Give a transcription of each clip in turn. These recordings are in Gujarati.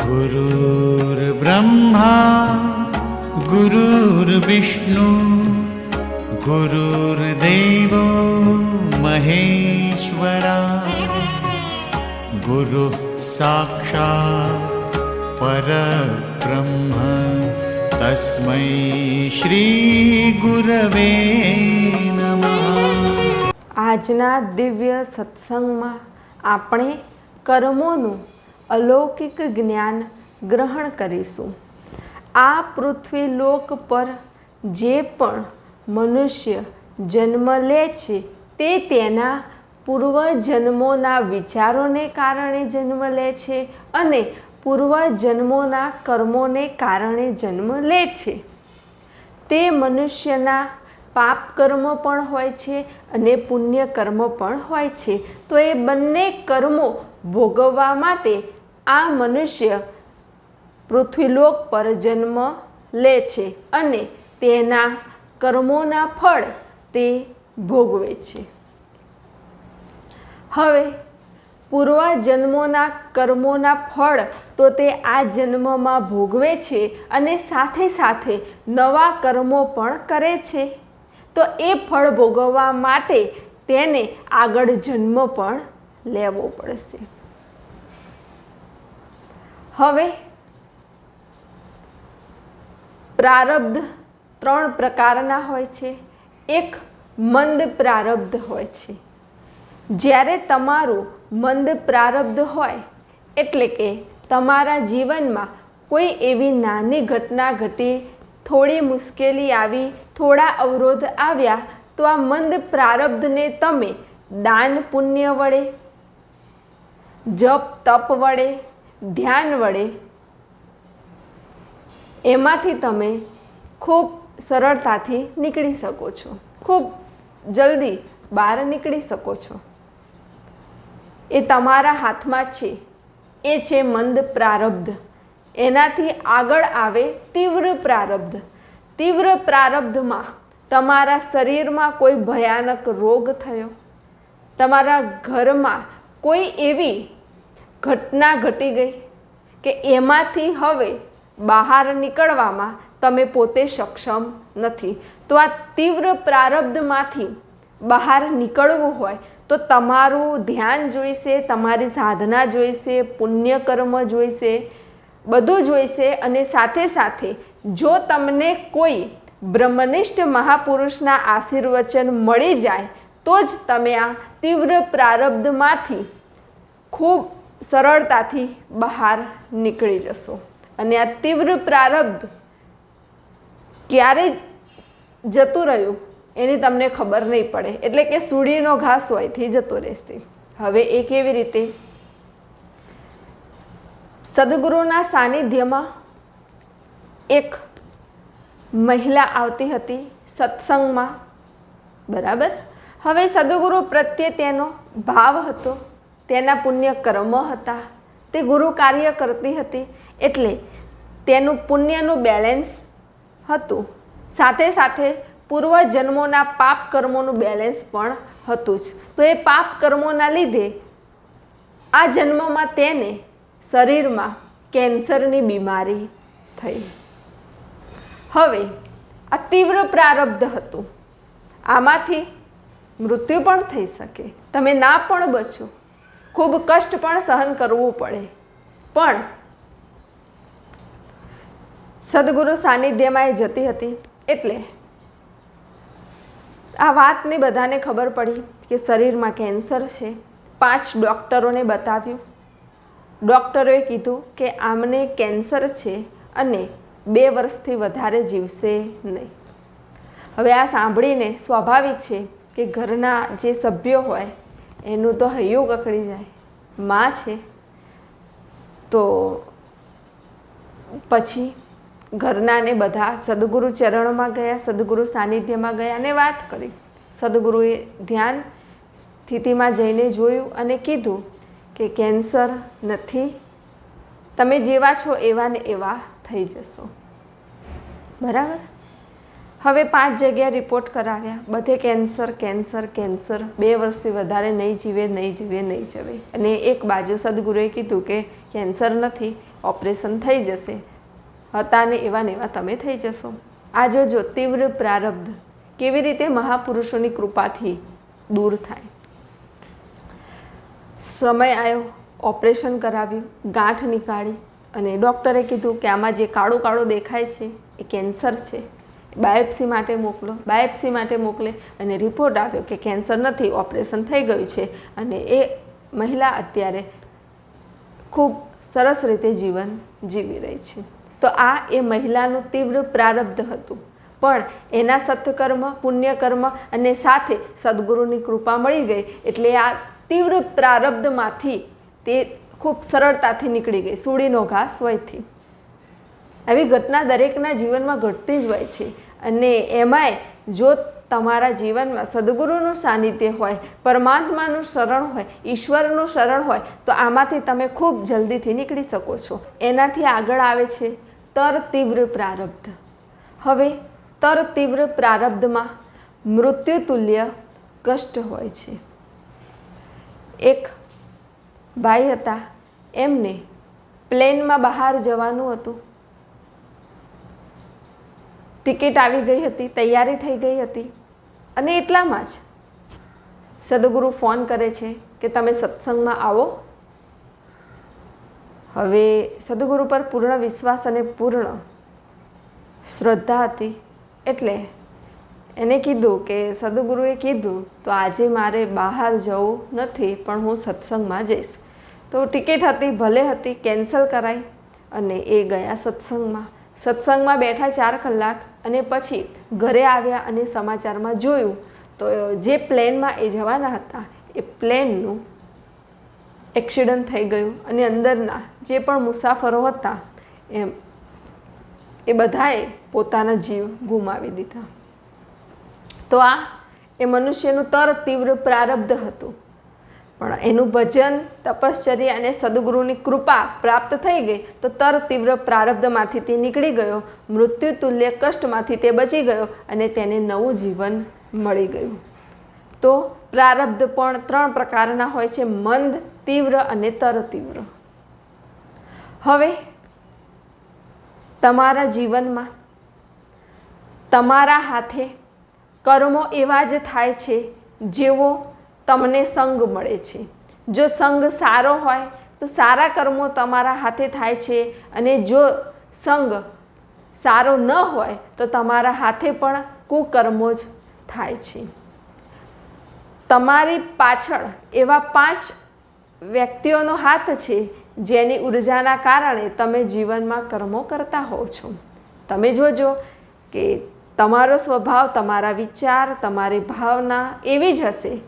गुरुर्ब्रह्मा गुरुर्विष्णु गुरुर्देवो महेश्वरा गुरुः साक्षात् परब्रह्म तस्मै श्रीगुरवे नमः આજના દિવ્ય સત્સંગમાં આપણે કર્મોનું અલૌકિક જ્ઞાન ગ્રહણ કરીશું. આ પૃથ્વી લોક પર જે પણ મનુષ્ય જન્મ લે છે, તે તેના પૂર્વજન્મોના વિચારોને કારણે જન્મ લે છે અને પૂર્વજન્મોના કર્મોને કારણે જન્મ લે છે. તે મનુષ્યના પાપ કર્મ પણ હોય છે અને પુણ્ય કર્મ પણ હોય છે. તો એ બંને કર્મો ભોગવવા માટે આ મનુષ્ય પૃથ્વીલોક પર જન્મ લે છે અને તેના કર્મોના ફળ તે ભોગવે છે. હવે પૂર્વજન્મોના કર્મોના ફળ તો તે આ જન્મમાં ભોગવે છે અને સાથે સાથે નવા કર્મો પણ કરે છે. તો એ ફળ ભોગવવા માટે તેને આગળ જન્મ પણ લેવો પડશે. હવે પ્રારબ્ધ ત્રણ પ્રકારના હોય છે. એક મંદ પ્રારબ્ધ હોય છે. જ્યારે તમારું મંદ પ્રારબ્ધ હોય, એટલે કે તમારા જીવનમાં કોઈ એવી નાની ઘટના ઘટી, થોડી મુશ્કેલી આવી, થોડા અવરોધ આવ્યા, તો આ મંદ પ્રારબ્ધને તમે દાન પુણ્ય વડે, જપ તપ વડે ધ્યાન વડે એમાંથી તમે ખૂબ સરળતાથી નીકળી શકો છો. ખૂબ જલ્દી બહાર નીકળી શકો છો. એ તમારા હાથમાં છે. એ છે મંદ પ્રારબ્ધ. એનાથી આગળ આવે તીવ્ર પ્રારબ્ધ. તીવ્ર પ્રારબ્ધમાં તમારા શરીરમાં કોઈ ભયાનક રોગ થયો? તમારા ઘરમાં કોઈ એવી ઘટના ઘટી ગઈ કે એમાંથી હવે બહાર નીકળવામાં તમે પોતે સક્ષમ નથી. તો આ તીવ્ર પ્રારબ્ધમાંથી બહાર નીકળવું હોય તો તમારું ધ્યાન જોઈશે, તમારી સાધના જોઈશે, પુણ્યકર્મ જોઈશે, બધું જોઈશે અને સાથે સાથે જો તમને કોઈ બ્રહ્મનિષ્ઠ મહાપુરુષના આશીર્વચન મળી જાય તો જ તમે આ તીવ્ર પ્રારબ્ધમાંથી ખૂબ સરળતાથી બહાર નીકળી જશો. અને આ તીવ્ર પ્રારબ્ધ ક્યારે જતું રહ્યું એની તમને ખબર નહીં પડે. એટલે કે સૂડીનો ઘાસ હોયથી જતો રહેશે. હવે એ કેવી રીતે? સદગુરુના સાનિધ્યમાં એક મહિલા આવતી હતી સત્સંગમાં. બરાબર? હવે સદગુરુ પ્રત્યે તેનો ભાવ હતો. તેના પુણ્ય કર્મ હતા. તે ગુરુ કાર્ય કરતી હતી એટલે તેનું પુણ્યનું બેલેન્સ હતું. સાથે સાથે પૂર્વજન્મોના પાપ કર્મોનું બેલેન્સ પણ હતું જ. તો એ પાપ કર્મોના લીધે આ જન્મમાં તેને શરીરમાં કેન્સરની બીમારી થઈ. હવે આ તીવ્ર પ્રારબ્ધ હતું. આમાંથી મૃત્યુ પણ થઈ શકે. તમે ના પણ બચો. ખૂબ કષ્ટ પણ સહન કરવું પડે. પણ સદગુરુ સાનિધ્યમાં એ જતી હતી એટલે આ વાતની બધાને ખબર પડી કે શરીરમાં કેન્સર છે. પાંચ ડૉક્ટરોને બતાવ્યું. ડૉક્ટરોએ કીધું કે આમને કેન્સર છે અને બે વર્ષથી વધારે જીવશે નહીં. હવે આ સાંભળીને સ્વાભાવિક છે કે ઘરના જે સભ્યો હોય એનું તો હૈયું કકડી જાય. માં છે. તો પછી ઘરનાને બધા સદગુરુ ચરણમાં ગયા, સદગુરુ સાનિધ્યમાં ગયા અને વાત કરી. સદગુરુએ ધ્યાન સ્થિતિમાં જઈને જોયું અને કીધું કે કેન્સર નથી. તમે જેવા છો એવા ને એવા થઈ જશો. બરાબર? હવે પાંચ જગ્યાએ રિપોર્ટ કરાવ્યા. બધે કેન્સર કેન્સર કેન્સર બે વર્ષથી વધારે નહીં જીવે નહીં જીવે નહીં જીવે. અને એક બાજુ સદગુરુએ કીધું કે કેન્સર નથી ઓપરેશન થઈ જશે. હતા ને એવા ને એવા તમે થઈ જશો. આ જોજો તીવ્ર પ્રારબ્ધ કેવી રીતે મહાપુરુષોની કૃપાથી દૂર થાય? સમય આવ્યો ઓપરેશન કરાવ્યું, ગાંઠ નીકાળી. અને ડૉક્ટરે કીધું કે આમાં જે કાળું કાળું દેખાય છે, એ કેન્સર છે. બાયોપ્સી માટે મોકલો, બાયોપ્સી માટે મોકલે અને રિપોર્ટ આવ્યો કે કેન્સર નથી ઓપરેશન થઈ ગયું છે અને એ મહિલા અત્યારે ખૂબ સરસ રીતે જીવન જીવી રહી છે. તો આ એ મહિલાનું તીવ્ર પ્રારબ્ધ હતું. પણ એના સત્કર્મ, પુણ્યકર્મ અને સાથે સદગુરુની કૃપા મળી ગઈ એટલે આ તીવ્ર પ્રારબ્ધમાંથી તે ખૂબ સરળતાથી નીકળી ગઈ. સૂડીનો ઘાસ વયથી. આવી ઘટના દરેકના જીવનમાં ઘટતી જ હોય છે. અને એમાંય જો તમારા જીવનમાં સદગુરુનું સાનિધ્ય હોય, પરમાત્માનું શરણ હોય, ઈશ્વરનું શરણ હોય, તો આમાંથી તમે ખૂબ જલ્દીથી નીકળી શકો છો. એનાથી આગળ આવે છે તર તીવ્ર પ્રારબ્ધ. હવે તર તીવ્ર પ્રારબ્ધમાં મૃત્યુતુલ્ય કષ્ટ હોય છે. એક ભાઈ હતા, એમને પ્લેનમાં બહાર જવાનું હતું. ટિકિટ આવી ગઈ હતી, તૈયારી થઈ ગઈ હતી. અને એટલામાં જ સદગુરુ ફોન કરે છે કે તમે સત્સંગમાં આવો. હવે સદગુરુ પર પૂર્ણ વિશ્વાસ અને પૂર્ણ શ્રદ્ધા હતી. એટલે એને કીધું કે, સદગુરુએ કીધું, તો આજે મારે બહાર જવું નથી, પણ હું સત્સંગમાં જઈશ. તો ટિકિટ હતી, ભલે હતી, કેન્સલ કરાઈ અને એ ગયા સત્સંગમાં. સત્સંગમાં બેઠા ચાર કલાક અને પછી ઘરે આવ્યા અને સમાચારમાં જોયું, તો જે પ્લેનમાં એ જવાના હતા, એ પ્લેનનું એક્સિડન્ટ થઈ ગયું અને અંદરના જે પણ મુસાફરો હતા, એમ, એ બધાએ પોતાના જીવ ગુમાવી દીધા. તો આ એ મનુષ્યનું તર તીવ્ર પ્રારબ્ધ હતું. પણ એનું ભજન, તપશ્ચર્યા અને સદગુરુની કૃપા પ્રાપ્ત થઈ ગઈ તો તર તીવ્ર પ્રારબ્ધમાંથી તે નીકળી ગયો. મૃત્યુ તુલ્ય કષ્ટમાંથી તે બચી ગયો અને તેને નવું જીવન મળી ગયું. તો પ્રારબ્ધ પણ ત્રણ પ્રકારના હોય છે, મંદ, તીવ્ર અને તર તીવ્ર. હવે તમારા જીવનમાં તમારા હાથે કર્મો એવા જ થાય છે જેવો તમને સંગ મળે છે. જો સંગ સારો હોય, તો સારા કર્મો તમારા હાથે થાય છે અને જો સંગ સારો ન હોય, તો તમારા હાથે પણ કુકર્મો જ થાય છે. તમારી પાછળ એવા પાંચ વ્યક્તિઓનો હાથ છે, જેની ઉર્જાના કારણે તમે જીવનમાં કર્મો કરતા હોવ છો. તમે જોજો કે તમારો સ્વભાવ, તમારા વિચાર, તમારી ભાવના એવી જ હશે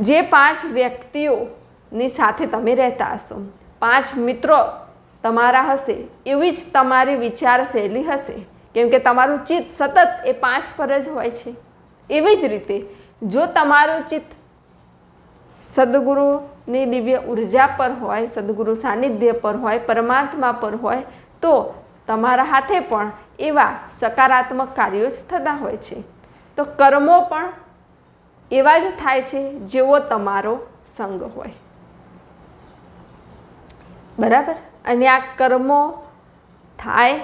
જે પાંચ વ્યક્તિઓની સાથે તમે રહેતા હશો, પાંચ મિત્રો તમારા હશે, એવી જ તમારી વિચારશૈલી હશે. કેમ કે તમારું ચિત્ત સતત એ પાંચ પર જ હોય છે. એવી જ રીતે જો તમારું ચિત્ત સદગુરુની દિવ્ય ઊર્જા પર હોય, સદગુરુ સાનિધ્ય પર હોય, પરમાત્મા પર હોય, તો તમારા હાથે પણ એવા સકારાત્મક કાર્યો જ થતા હોય છે. તો કર્મો પણ એવા જ થાય છે જેવો તમારો સંગ હોય. બરાબર? અને આ કર્મો થાય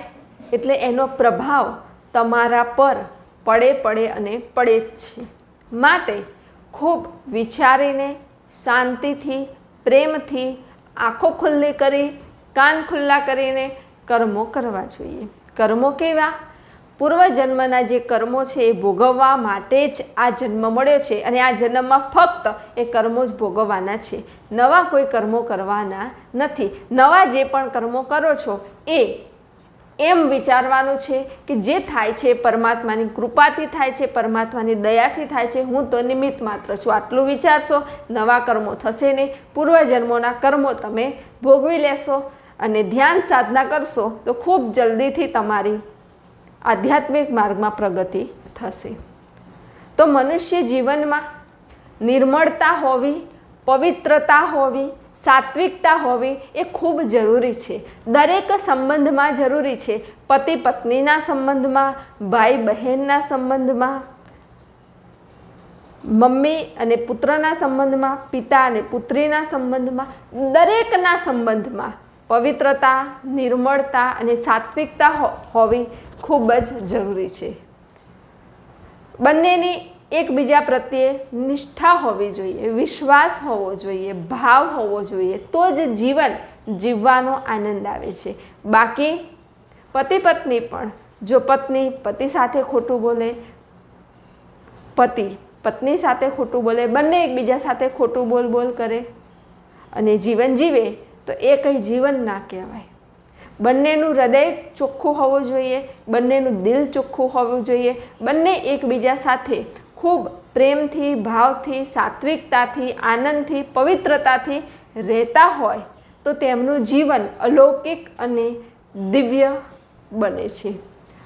એટલે એનો પ્રભાવ તમારા પર પડે પડે અને પડે જ છે. માટે ખૂબ વિચારીને શાંતિથી, પ્રેમથી આંખો ખુલ્લી કરી, કાન ખુલ્લા કરીને કર્મો કરવા જોઈએ. કર્મો કેવા? પૂર્વજન્મના જે કર્મો છે એ ભોગવવા માટે જ આ જન્મ મળ્યો છે અને આ જન્મમાં ફક્ત એ કર્મો જ ભોગવવાના છે. નવા કોઈ કર્મો કરવાના નથી. નવા જે પણ કર્મો કરો છો એ એમ વિચારવાનું છે કે જે થાય છે પરમાત્માની કૃપાથી થાય છે, પરમાત્માની દયાથી થાય છે. હું તો નિમિત્ત માત્ર છું. આટલું વિચારશો, નવા કર્મો થશે નહીં. પૂર્વજન્મોના કર્મો તમે ભોગવી લેશો અને ધ્યાન સાધના કરશો તો ખૂબ જલ્દીથી તમારી આધ્યાત્મિક માર્ગમાં પ્રગતિ થશે. તો મનુષ્ય જીવનમાં નિર્મળતા હોવી, પવિત્રતા હોવી, સાત્વિકતા હોવી એ ખૂબ જરૂરી છે. દરેક સંબંધમાં જરૂરી છે. પતિ પત્નીના સંબંધમાં, ભાઈ બહેનના સંબંધમાં, મમ્મી અને પુત્રના સંબંધમાં, પિતા અને પુત્રીના સંબંધમાં, દરેકના સંબંધમાં પવિત્રતા, નિર્મળતા અને સાત્વિકતા હોવી ખૂબ જ જરૂરી છે. બંનેની એકબીજા પ્રત્યે નિષ્ઠા હોવી જોઈએ, વિશ્વાસ હોવો જોઈએ, ભાવ હોવો જોઈએ, તો જ જીવન જીવવાનો આનંદ આવે છે. બાકી પતિ પત્ની પણ, જો પત્ની પતિ સાથે ખોટું બોલે, પતિ પત્ની સાથે ખોટું બોલે, બંને એકબીજા સાથે ખોટું બોલ બોલ કરે અને જીવન જીવે, તો એ કંઈ જીવન ના કહેવાય. બંનેનું હૃદય ચોખ્ખું હોવું જોઈએ, બંનેનું દિલ ચોખ્ખું હોવું જોઈએ, બંને એકબીજા સાથે ખૂબ પ્રેમથી, ભાવથી, સાત્વિકતાથી, આનંદથી, પવિત્રતાથી રહેતા હોય તો તેમનું જીવન અલૌકિક અને દિવ્ય બને છે.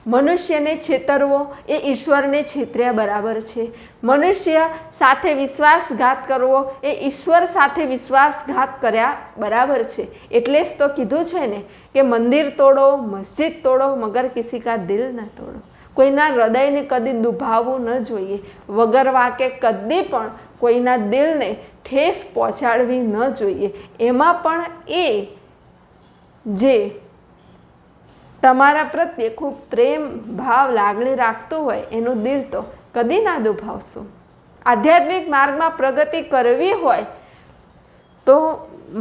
મનુષ્યને છેતરવો એ ઈશ્વરને છેતર્યા બરાબર છે. મનુષ્ય સાથે વિશ્વાસઘાત કરવો એ ઈશ્વર સાથે વિશ્વાસઘાત કર્યા બરાબર છે. એટલે જ તો કીધું છે ને કે મંદિર તોડો, મસ્જિદ તોડો, મગર કિસી કા દિલ ના તોડો. કોઈના હૃદયને કદી દુભાવવું ન જોઈએ. વગર વાકે કદી પણ કોઈના દિલને ઠેસ પહોંચાડવી ન જોઈએ. એમાં પણ એ જે તમારા પ્રત્યે ખૂબ પ્રેમ, ભાવ, લાગણી રાખતું હોય એનું દિલ તો કદી ના દુભાવશો. આધ્યાત્મિક માર્ગમાં પ્રગતિ કરવી હોય તો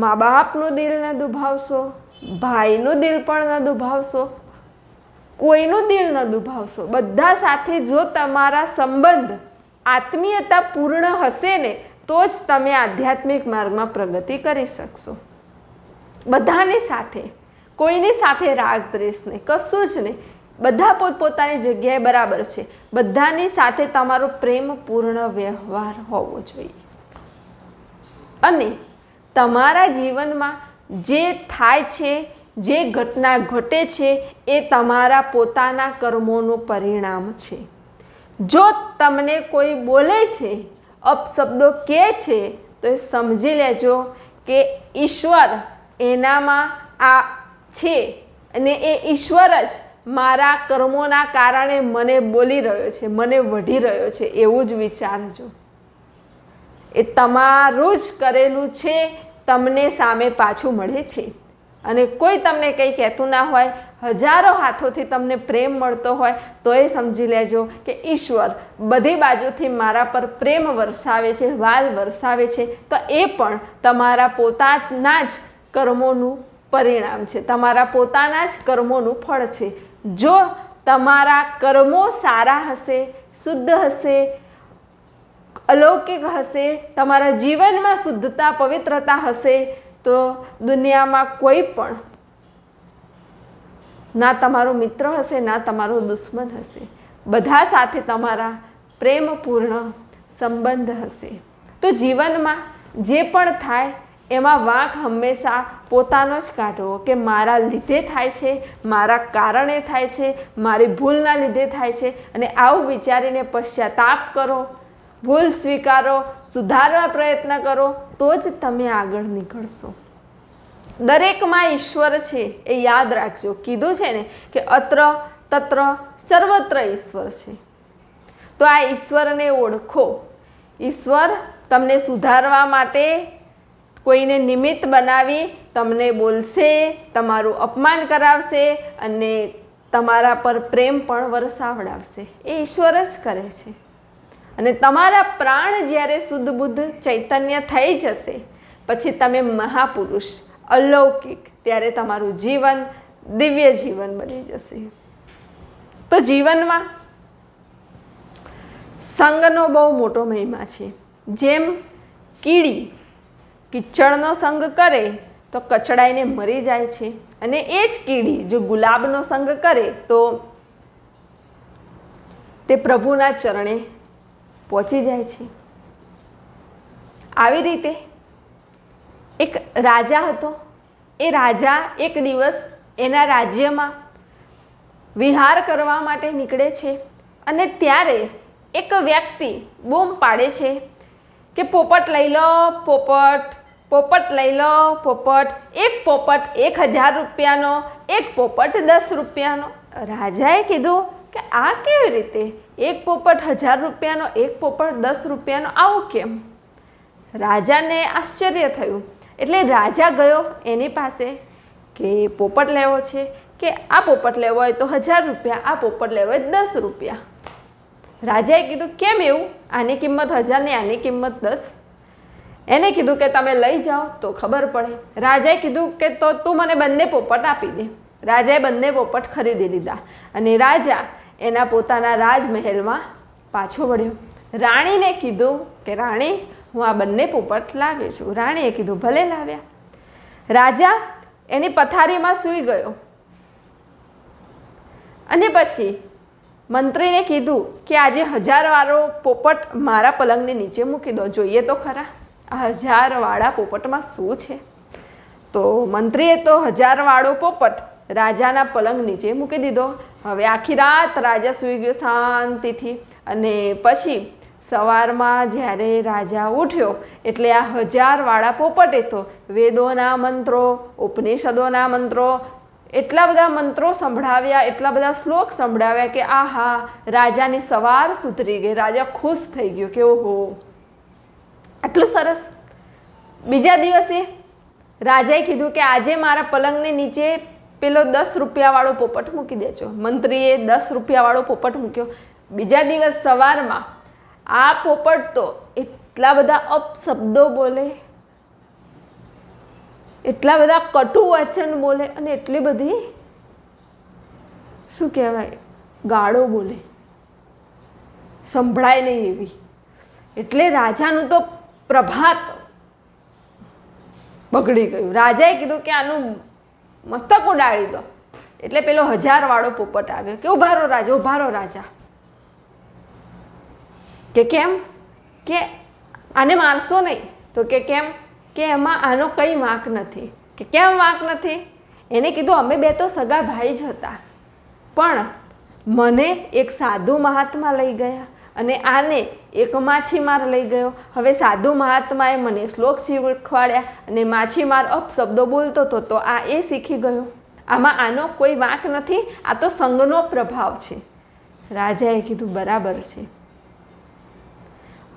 મા બાપનું દિલ ન દુભાવશો, ભાઈનું દિલ પણ ન દુભાવશો, કોઈનું દિલ ન દુભાવશો. બધા સાથે જો તમારા સંબંધ આત્મીયતા પૂર્ણ હશે ને, તો જ તમે આધ્યાત્મિક માર્ગમાં પ્રગતિ કરી શકશો. બધાની સાથે કોઈની સાથે રાગ દ્વેષ નહીં, કશું જ નહીં. બધા પોતપોતાની જગ્યાએ બરાબર છે. બધાની સાથે તમારો પ્રેમપૂર્ણ વ્યવહાર હોવો જોઈએ. અને તમારા જીવનમાં જે થાય છે, જે ઘટના ઘટે છે, એ તમારા પોતાના કર્મોનું પરિણામ છે. જો તમને કોઈ બોલે છે, અપશબ્દો કહે છે, તો એ સમજી લેજો કે ઈશ્વર એનામાં આ છે અને એ ઈશ્વર જ મારા કર્મોના કારણે મને બોલી રહ્યો છે, મને વઢી રહ્યો છે, એવું જ વિચારજો. એ તમારું જ કરેલું છે, તમને સામે પાછું મળે છે. અને કોઈ તમને કંઈ કહેતું ના હોય, હજારો હાથોથી તમને પ્રેમ મળતો હોય તો એ સમજી લેજો કે ઈશ્વર બધી બાજુથી મારા પર પ્રેમ વરસાવે છે, વાલ વરસાવે છે, તો એ પણ તમારા પોતાના જ કર્મોનું પરિણામ છે. તમારા પોતાના જ કર્મોનું ફળ છે. જો તમારા કર્મો સારા હશે, શુદ્ધ હશે, અલૌકિક હશે, તમારા જીવનમાં શુદ્ધતા, પવિત્રતા હશે, તો દુનિયામાં કોઈ પણ ના તમારો મિત્ર હશે, ના તમારો દુશ્મન હશે. બધા સાથે તમારા પ્રેમપૂર્ણ સંબંધ હશે. તો જીવનમાં જે પણ થાય એમાં વાંક હંમેશા પોતાનો જ કાઢવો કે મારા લીધે થાય છે, મારા કારણે થાય છે, મારી ભૂલના લીધે થાય છે અને આવું વિચારીને પશ્ચાતાપ કરો, ભૂલ સ્વીકારો, સુધારવા પ્રયત્ન કરો, તો જ તમે આગળ નીકળશો. દરેકમાં ઈશ્વર છે એ યાદ રાખજો. કીધું છે ને કે અત્ર તત્ર સર્વત્ર ઈશ્વર છે. તો આ ઈશ્વરને ઓળખો. ઈશ્વર તમને સુધારવા માટે કોઈને નિમિત્ત બનાવી તમને બોલશે, તમારું અપમાન કરાવશે અને તમારા પર પ્રેમ પણ વરસાવડાવશે. એ ઈશ્વર જ કરે છે. અને તમારા પ્રાણ જ્યારે શુદ્ધ બુદ્ધ ચૈતન્ય થઈ જશે, પછી તમે મહાપુરુષ, અલૌકિક, ત્યારે તમારું જીવન દિવ્ય જીવન બની જશે. તો જીવનમાં સંગનો બહુ મોટો મહિમા છે. જેમ કીડી કિચડનો સંગ કરે તો કચડાઈને મરી જાય છે. અને એ જ કીડી જો ગુલાબનો સંગ કરે તો તે પ્રભુના ચરણે પહોંચી જાય છે. આવી રીતે એક રાજા હતો. એ રાજા એક દિવસ એના રાજ્યમાં વિહાર કરવા માટે નીકળે છે અને ત્યારે એક વ્યક્તિ બૂમ પાડે છે કે પોપટ લઈ લો, પોપટ. પોપટ લઈ લો, પોપટ એક પોપટ એક હજાર રૂપિયાનો, એક પોપટ દસ રૂપિયાનો. રાજાએ કીધું કે આ કેવી રીતે? એક પોપટ હજાર રૂપિયાનો, એક પોપટ દસ રૂપિયાનો, આવું કેમ? રાજાને આશ્ચર્ય થયું. એટલે રાજા ગયો એની પાસે કે પોપટ લેવો છે, કે આ પોપટ લેવો હોય તો હજાર રૂપિયા, આ પોપટ લેવો હોય દસ રૂપિયા. રાજાએ કીધું, કેમ એવું? આની કિંમત હજાર ને આની કિંમત દસ? એને કીધું કે તમે લઈ જાઓ તો ખબર પડે. રાજાએ કીધું કે તો તું મને બંને પોપટ આપી દે. રાજાએ બંને પોપટ ખરીદી લીધા અને રાજા એના પોતાના રાજમહેલમાં પાછો વળ્યો. રાણીને કીધું કે રાણી, હું આ બંને પોપટ લાવ્યો છું. રાણીએ કીધું, ભલે લાવ્યા. રાજા એની પથારીમાં સૂઈ ગયો. અને પછી મંત્રીને કીધું કે આજે હજારવાળો પોપટ મારા પલંગની નીચે મૂકી દો. જોઈએ તો ખરા. હજારવાળા પોપટમાં શું છે? તો મંત્રીએ તો હજારવાળો પોપટ રાજાના પલંગ નીચે મૂકી દીધો. હવે આખી રાત રાજા સૂઈ ગયો શાંતિથી. અને પછી સવારમાં જ્યારે રાજા ઉઠ્યો, એટલે આ હજારવાળા પોપટે તો વેદોના મંત્રો, ઉપનિષદોના મંત્રો, એટલા બધા મંત્રો સંભળાવ્યા, એટલા બધા શ્લોક સંભળાવ્યા કે આહા, રાજાની સવાર સુધરી ગઈ. રાજા ખુશ થઈ ગયો કે ઓહો આટલું સરસ. બીજા દિવસે રાજાએ કીધું કે આજે મારા પલંગની નીચે પેલો દસ રૂપિયાવાળો પોપટ મૂકી દેજો. મંત્રીએ દસ રૂપિયાવાળો પોપટ મૂક્યો. બીજા દિવસ સવારમાં આ પોપટ તો એટલા બધા અપશબ્દો બોલે, એટલા બધા કટુ વચન બોલે અને એટલી બધી, શું કહેવાય, ગાળો બોલે. સંભળાય નહીં એવી. એટલે રાજાનું તો પ્રભાત બગડી ગયું. રાજાએ કીધું કે આનું મસ્તક ઉડાડી દો. એટલે પેલો હજારવાળો પોપટ આવ્યો કે, ઉભારો રાજા ઉભારો રાજા. કે કેમ? કે આને મારશો નહીં. તો કે કેમ? કે એમાં આનો કંઈ વાંક નથી. કે કેમ વાંક નથી? એને કીધું, અમે બે તો સગા ભાઈ જ હતા. પણ મને એક સાધુ મહાત્મા લઈ ગયા. અને આને એક માછીમાર લઈ ગયો. હવે સાધુ મહાત્માએ મને શ્લોક શીખવાડ્યા અને માછીમાર અપશબ્દો બોલતો હતો, તો આ એ શીખી ગયો. આમાં આનો કોઈ વાંક નથી, આ તો સંઘનો પ્રભાવ છે. રાજાએ કીધું, બરાબર છે.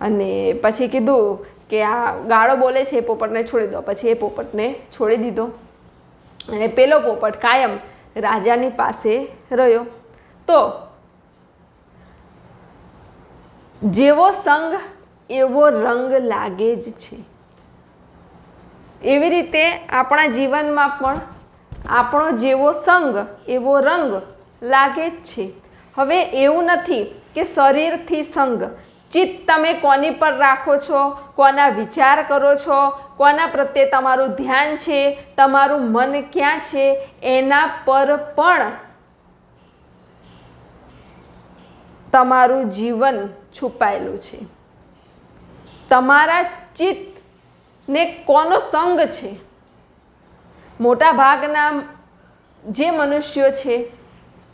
અને પછી કીધું કે આ ગાળો બોલે છે એ પોપટને છોડી દો, પછી એ પોપટને છોડી દીધો. અને પેલો પોપટ કાયમ રાજાની પાસે રહ્યો. તો જેવો સંગ, એવો રંગ લાગે જ છે. એવી રીતે આપણા જીવનમાં પણ આપણો જેવો સંગ, એવો રંગ લાગે જ છે. હવે એવું નથી કે શરીરથી સંગ. ચિત્ત તમે કોની પર રાખો છો, કોના વિચાર કરો છો, કોના પ્રત્યે તમારું ધ્યાન છે, તમારું મન ક્યાં છે, એના પર પણ તમારું જીવન છુપાયેલું છે. તમારા ચિત્તને કોનો સંગ છે? મોટા ભાગના જે મનુષ્યો છે,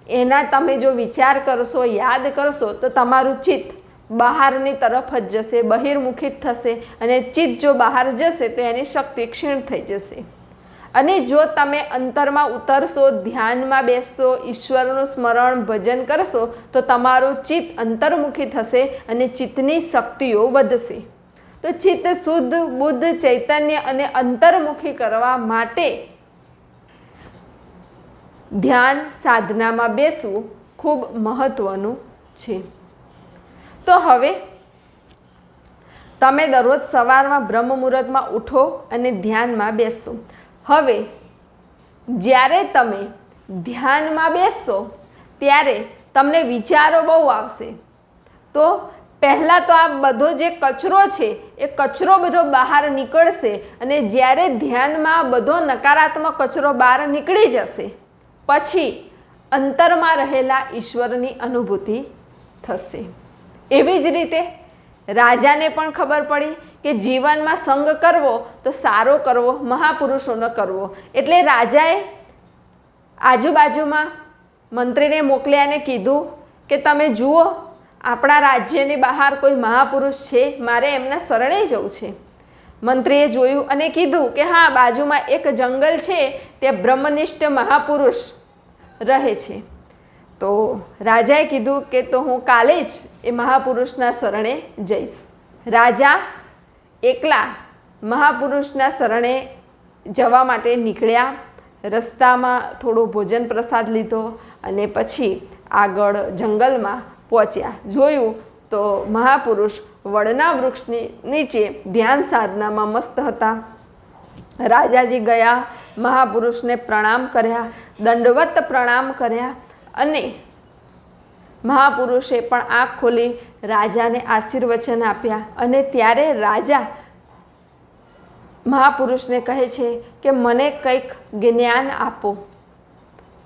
એના તમે જો વિચાર કરશો, યાદ કરશો, તો તમારું ચિત્ત બહારની તરફ જ જશે બહિર્મુખિત થશે અને ચિત્ત જો બહાર જશે, તો એની શક્તિ ક્ષીણ થઈ જશે. અને જો તમે અંતરમાં ઉતરશો, ધ્યાનમાં બેસશો, ઈશ્વરનું સ્મરણ, ભજન કરશો, તો તમારું ચિત્ત અંતર્મુખી થશે અને ચિત્તની શક્તિઓ વધશે. તો ચિત્ત શુદ્ધ, બુદ્ધ, ચૈતન્ય અને અંતર્મુખી કરવા માટે ધ્યાન સાધનામાં બેસવું ખૂબ મહત્વનું છે. તો હવે તમે દરરોજ સવારમાં બ્રહ્મ મુહૂર્તમાં ઉઠો અને ધ્યાનમાં બેસો હવે, જ્યારે તમે ધ્યાનમાં બેસશો, ત્યારે તમને વિચારો બહુ આવશે. તો પહેલાં તો આ બધો જે કચરો છે, એ કચરો બધો બહાર નીકળશે અને જ્યારે ધ્યાનમાં બધો નકારાત્મક કચરો બહાર નીકળી જશે, પછી અંતરમાં રહેલા ઈશ્વરની અનુભૂતિ થશે. એવી જ રીતે રાજાને પણ ખબર પડી કે જીવનમાં સંગ કરવો તો સારો કરવો, મહાપુરુષોનો કરવો. એટલે રાજાએ આજુબાજુમાં મંત્રીને મોકલ્યાને કીધું કે તમે જુઓ, આપણા રાજ્યની બહાર કોઈ મહાપુરુષ છે, મારે એમના શરણે જવું છે. મંત્રીએ જોયું અને કીધું કે હા, બાજુમાં એક જંગલ છે, ત્યાં બ્રહ્મનિષ્ઠ મહાપુરુષ રહે છે. તો રાજાએ કીધું કે તો હું કાલે જ એ મહાપુરુષના શરણે જઈશ. રાજા એકલા મહાપુરુષના શરણે જવા માટે નીકળ્યા. રસ્તામાં થોડો ભોજન પ્રસાદ લીધો અને પછી આગળ જંગલમાં પહોંચ્યા. જોયું તો મહાપુરુષ વડના વૃક્ષની નીચે ધ્યાન સાધનામાં મસ્ત હતા. રાજાજી ગયા, મહાપુરુષને પ્રણામ કર્યા, દંડવત પ્રણામ કર્યા અને મહાપુરુષે પણ આંખ ખોલી રાજાને આશીર્વચન આપ્યા અને ત્યારે રાજા મહાપુરુષને કહે છે કે મને કંઈક જ્ઞાન આપો.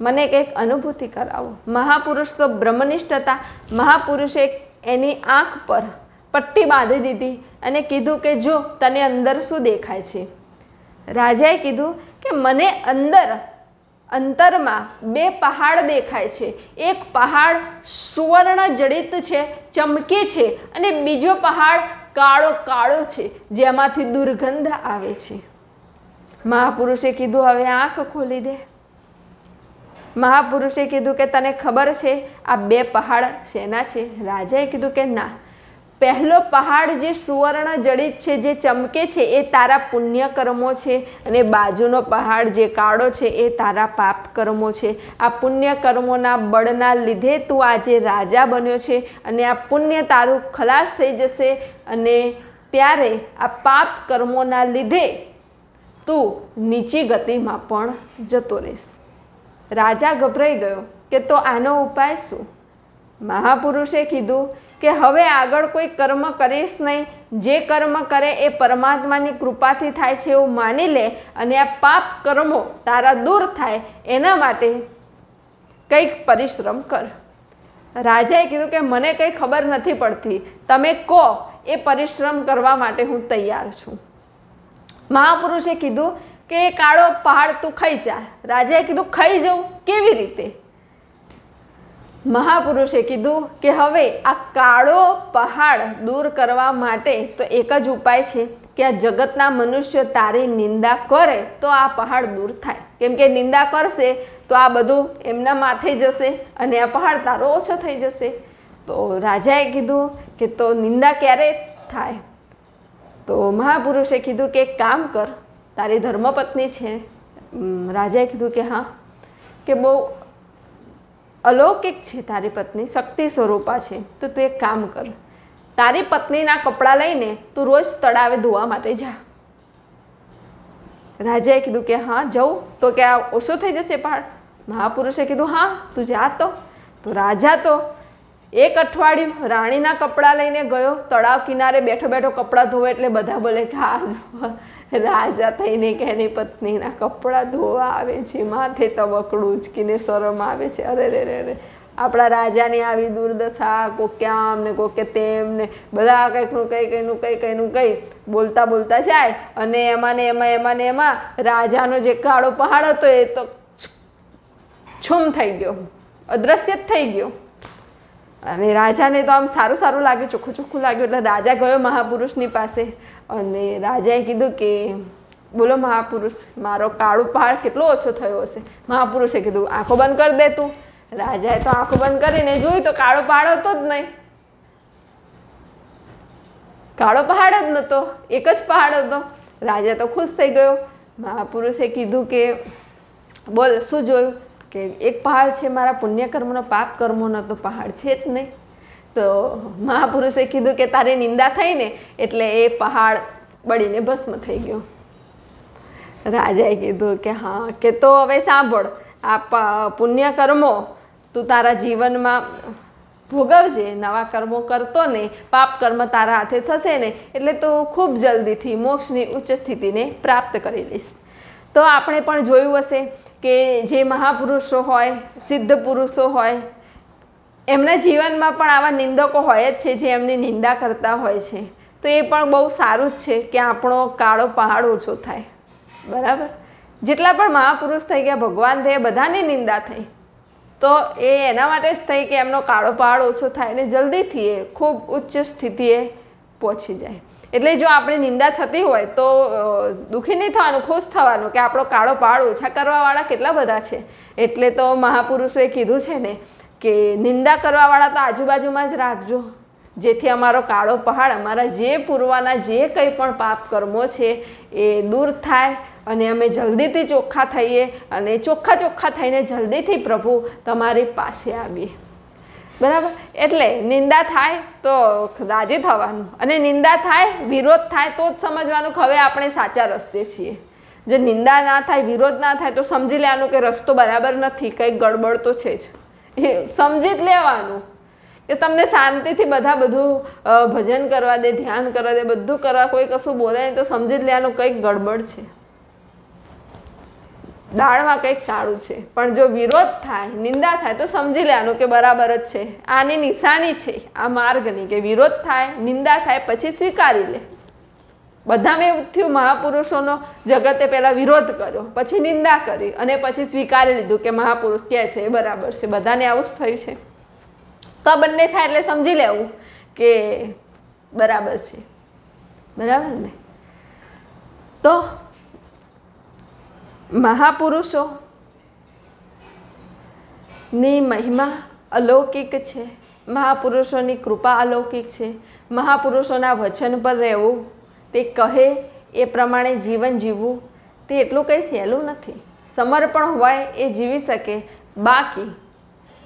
મને કંઈક અનુભૂતિ કરાવો. મહાપુરુષ તો બ્રહ્મનિષ્ઠ હતા. મહાપુરુષે એની આંખ પર પટ્ટી બાંધી દીધી અને કીધું કે જો તને અંદર શું દેખાય છે? રાજાએ કીધું કે મને અંદર અંતરમાં બે પહાડ દેખાય છે. એક પહાડ સુવર્ણ જડિત છે, ચમકે છે અને બીજો પહાડ કાળો કાળો છે, જેમાંથી દુર્ગંધ આવે છે. મહાપુરુષે કીધું, હવે આંખ ખોલી દે. મહાપુરુષે કીધું કે, તને ખબર છે, આ બે પહાડ શેના છે? રાજાએ કીધું કે, ના. પહેલો પહાડ જે સુવર્ણ જડિત છે, જે ચમકે છે, એ તારા પુણ્ય કર્મો છે અને બાજુનો પહાડ જે કાળો છે, એ તારા પાપ કર્મો છે. આ પુણ્ય કર્મોના બળના લીધે તું આજે રાજા બન્યો છે અને આ પુણ્ય તારું ખલાસ થઈ જશે અને ત્યારે આ પાપ કર્મોના લીધે તું નીચી ગતિમાં પણ જતો રહીશ. રાજા ગભરાઈ ગયો કે તો આનો ઉપાય શું? મહાપુરુષે કીધું કે હવે આગળ કોઈ કર્મ કરીશ નહીં. જે કર્મ કરે એ પરમાત્માની કૃપાથી થાય છે એવું માની લે અને આ પાપ કર્મો તારા દૂર થાય, એના માટે કંઈક પરિશ્રમ કર. રાજાએ કીધું કે મને કંઈ ખબર નથી પડતી. તમે કહો, એ પરિશ્રમ કરવા માટે હું તૈયાર છું. મહાપુરુષે કીધું કે એ કાળો પહાડ તું ખાઈ જા. રાજાએ કીધું, ખાઈ જવું કેવી રીતે? મહાપુરુષે કીધું કે હવે આ કાળો પહાડ દૂર કરવા માટે તો એક જ ઉપાય છે કે આ જગતના મનુષ્ય તારી નિંદા કરે તો આ પહાડ દૂર થાય. કેમ કે નિંદા કરશે તો આ બધું એમના માથે જશે અને આ પહાડ તારો ઓછો થઈ જશે. તો રાજાએ કીધું કે તો નિંદા ક્યારે થાય? તો મહાપુરુષે કીધું કે કામ કર, તારી ધર્મપત્ની છે. રાજાએ કીધું કે હા. કે બહુ અલૌકિક છે તારી પત્ની, શક્તિ સ્વરૂપા છે. તો તું એક કામ કર. તારી પત્નીના કપડાં લઈને તું રોજ તળાવે ધોવા માટે જા. રાજાએ કીધું કે હા જવું તો કે આ ઓછો થઈ જશે પહાડ? મહાપુરુષે કીધું, હા, તું જા તો. તો રાજા તો એક અઠવાડિયું રાણીના કપડાં લઈને ગયો, તળાવ કિનારે બેઠો બેઠો કપડાં ધોવે એટલે બધા બોલે કે આ રાજા થઈને કે એની પત્નીના કપડાં ધોવા આવે છે, માથે તવકડું ઉચકીને શરમ આવે છે. અરે રે રે રે આપણા રાજાની આવી દુર્દશા, કોકે આમ ને કોકે તેમ ને, બધા કંઈકનું, કંઈ, કંઈનું કંઈ કંઈનું, કંઈ બોલતા બોલતા જાય. અને એમાં ને એમાં એમાં ને એમાં રાજાનો જે કાળો પહાડ હતો, એ તો છૂમ થઈ ગયો. અદ્રશ્ય જ થઈ ગયો. અને રાજાને તો આમ સારું સારું લાગ્યું, ચોખ્ખું ચોખ્ખું લાગ્યું. એટલે રાજા ગયો મહાપુરુષની પાસે. અને રાજાએ કીધું કે, બોલો મહાપુરુષ, મારો કાળો પહાડ કેટલો ઓછો થયો હશે? મહાપુરુષે કીધું, આંખો બંધ કરી દે તું. રાજાએ તો આંખો બંધ કરીને જોયું તો કાળો પહાડ હતો જ નહીં. કાળો પહાડ જ નહોતો, એક જ પહાડ હતો. રાજા તો ખુશ થઈ ગયો. મહાપુરુષે કીધું કે, બોલ, શું જોયું? કે એક પહાડ છે મારા પુણ્યકર્મનો પાપ કર્મોનો તો પહાડ છે જ નહીં. તો મહાપુરુષે કીધું કે તારી નિંદા થઈ ને એટલે એ પહાડ બળીને ભસ્મ થઈ ગયો. રાજાએ કીધું કે હા, કે તો હવે સાંભળ, આ પુણ્ય કર્મો તું તારા જીવનમાં ભોગવજે, નવા કર્મો કરતો ને પાપ કર્મ તારા હાથે થશે ને એટલે તું ખૂબ જલ્દીથી મોક્ષની ઉચ્ચ સ્થિતિને પ્રાપ્ત કરી લઈશ. તો આપણે પણ જોયું હશે કે જે મહાપુરુષો હોય, સિદ્ધ પુરુષો હોય એમના જીવનમાં પણ આવા નિંદકો હોય જ છે જે એમની નિંદા કરતા હોય છે. તો એ પણ બહુ સારું જ છે કે આપણો કાળો પહાડ ઓછો થાય. બરાબર? જેટલા પણ મહાપુરુષ થઈ ગયા, ભગવાન થયા, બધાની નિંદા થઈ. તો એ એના માટે જ થઈ કે એમનો કાળો પહાડ ઓછો થાય અને જલ્દીથી એ ખૂબ ઉચ્ચ સ્થિતિએ પહોંચી જાય. એટલે જો આપણી નિંદા થતી હોય તો દુઃખી નહીં થવાનું, ખુશ થવાનું કે આપણો કાળો પહાડ ઓછા કરવાવાળા કેટલા બધા છે. એટલે તો મહાપુરુષોએ કીધું છે ને કે નિંદા કરવાવાળા તો આજુબાજુમાં જ રાખજો. જેથી અમારો કાળો પહાડ, અમારા જે પૂર્વના જે કંઈ પણ પાપ કર્મો છે એ દૂર થાય અને અમે જલ્દીથી ચોખ્ખા થઈએ અને ચોખ્ખા ચોખ્ખા થઈને જલ્દીથી પ્રભુ તમારી પાસે આવીએ. બરાબર? એટલે નિંદા થાય તો રાજી થવાનું અને નિંદા થાય, વિરોધ થાય તો જ સમજવાનું કે હવે આપણે સાચા રસ્તે છીએ. જો નિંદા ના થાય, વિરોધ ના થાય તો સમજી લેવાનું કે રસ્તો બરાબર નથી કંઈક ગડબડ તો છે જ. સમજી જ લેવાનું કે તમને શાંતિથી બધા બધું ભજન કરવા દે, ધ્યાન કરવા દે, બધું કરવા, કોઈ કશું બોલે નહીં, તો સમજી જ લેવાનું કંઈક ગડબડ છે. દાળમાં કંઈક સારું છે. પણ જો વિરોધ થાય, નિંદા થાય, તો સમજી લેવાનું કે બરાબર જ છે. આની નિશાની છે, આ માર્ગની કે વિરોધ થાય, નિંદા થાય, પછી સ્વીકારી લે. બધામાં એવું થયું, મહાપુરુષોનો જગતે પહેલાં વિરોધ કર્યો, પછી નિંદા કરી અને પછી સ્વીકારી લીધું કે મહાપુરુષ કહે છે, એ બરાબર છે, બધાને આવું જ થયું છે. તો બંને થાય એટલે સમજી લેવું કે બરાબર છે. બરાબર ને? તો મહાપુરુષો ની મહિમા અલૌકિક છે, મહાપુરુષોની કૃપા અલૌકિક છે, મહાપુરુષોના વચન પર રહેવું તે કહે, એ પ્રમાણે જીવન જીવવું. તે એટલું કંઈ સહેલું નથી. સમર્પણ હોય એ જીવી શકે. બાકી,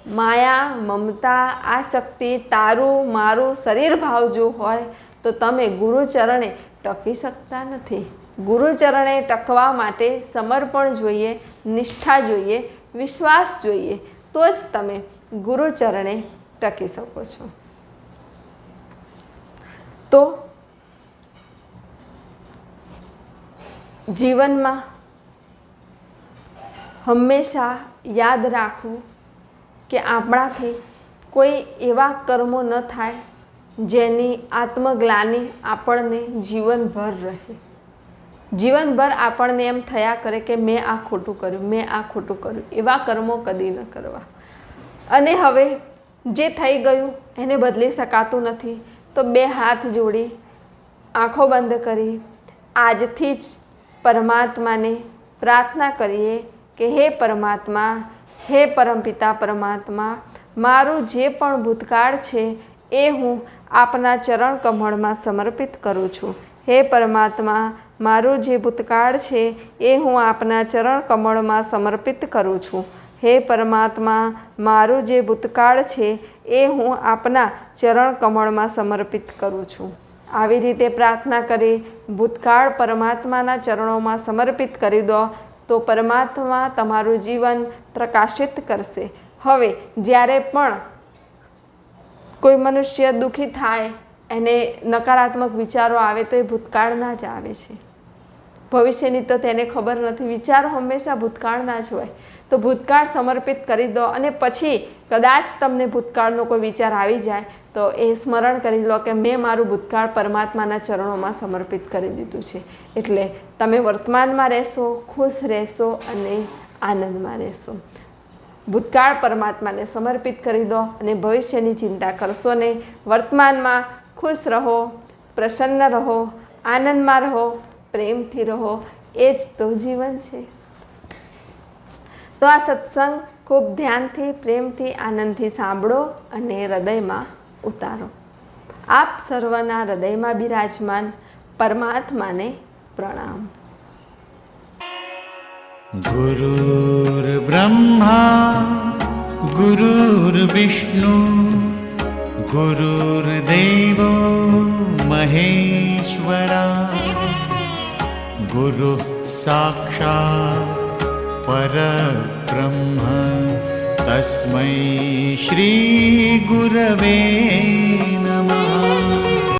માયા, મમતા આ શક્તિ તારું, મારું, શરીર ભાવ જો હોય, તો તમે ગુરુચરણે ટકી શકતા નથી. ગુરુચરણે ટકવા માટે સમર્પણ જોઈએ, નિષ્ઠા જોઈએ, વિશ્વાસ જોઈએ, તો જ તમે ગુરુચરણે ટકી શકો છો. તો જીવનમાં હંમેશા યાદ રાખવું કે આપણાથી કોઈ એવા કર્મો ન થાય જેની આત્મગ્લાની આપણને જીવનભર રહે. જીવનભર આપણને એમ થયા કરે કે મેં આ ખોટું કર્યું, મેં આ ખોટું કર્યું, એવા કર્મો કદી ન કરવા. અને હવે જે થઈ ગયું એને બદલી શકાતું નથી. તો બે હાથ જોડી, આંખો બંધ કરી, આજથી જ પરમાત્માને પ્રાર્થના કરીએ કે હે પરમાત્મા, હે પરમપિતા પરમાત્મા, મારું જે પણ ભૂતકાળ છે એ હું આપના ચરણ કમળમાં સમર્પિત કરું છું. હે પરમાત્મા, મારું જે ભૂતકાળ છે એ હું આપના ચરણ કમળમાં સમર્પિત કરું છું. હે પરમાત્મા, મારું જે ભૂતકાળ છે એ હું આપના ચરણ કમળમાં સમર્પિત કરું છું. આવી રીતે પ્રાર્થના કરી, ભૂતકાળ પરમાત્માના ચરણોમાં સમર્પિત કરી દો, તો પરમાત્મા તમારું જીવન પ્રકાશિત કરશે. હવે, જ્યારે પણ કોઈ મનુષ્ય દુઃખી થાય, એને નકારાત્મક વિચારો આવે, તો એ ભૂતકાળના જ આવે છે. ભવિષ્યની તો તેને ખબર નથી. વિચારો હંમેશા ભૂતકાળના જ હોય. તો ભૂતકાળ સમર્પિત કરી દો અને પછી કદાચ તમને ભૂતકાળનો કોઈ વિચાર આવી જાય, તો એ સ્મરણ કરી લો કે મેં મારું ભૂતકાળ પરમાત્માના ચરણોમાં સમર્પિત કરી દીધું છે. એટલે તમે વર્તમાનમાં રહેશો, ખુશ રહેશો અને આનંદમાં રહેશો. ભૂતકાળ પરમાત્માને સમર્પિત કરી દો અને ભવિષ્યની ચિંતા કરશો નહીં. વર્તમાનમાં ખુશ રહો, પ્રસન્ન રહો, આનંદમાં રહો, પ્રેમથી રહો. એ જ તો જીવન છે. તો આ સત્સંગ ખૂબ ધ્યાનથી પ્રેમથી આનંદથી સાંભળો અને હૃદયમાં ઉતારો આપ સર્વના હૃદયમાં બિરાજમાન પરમાત્માને પ્રણામ गुरुर्ब्रह्मा गुरुर्विष्णु गुरुर्देवो महेश्वरा गुरुः साक्षात् परब्रह्म। तस्मै श्रीगुरवे नमः।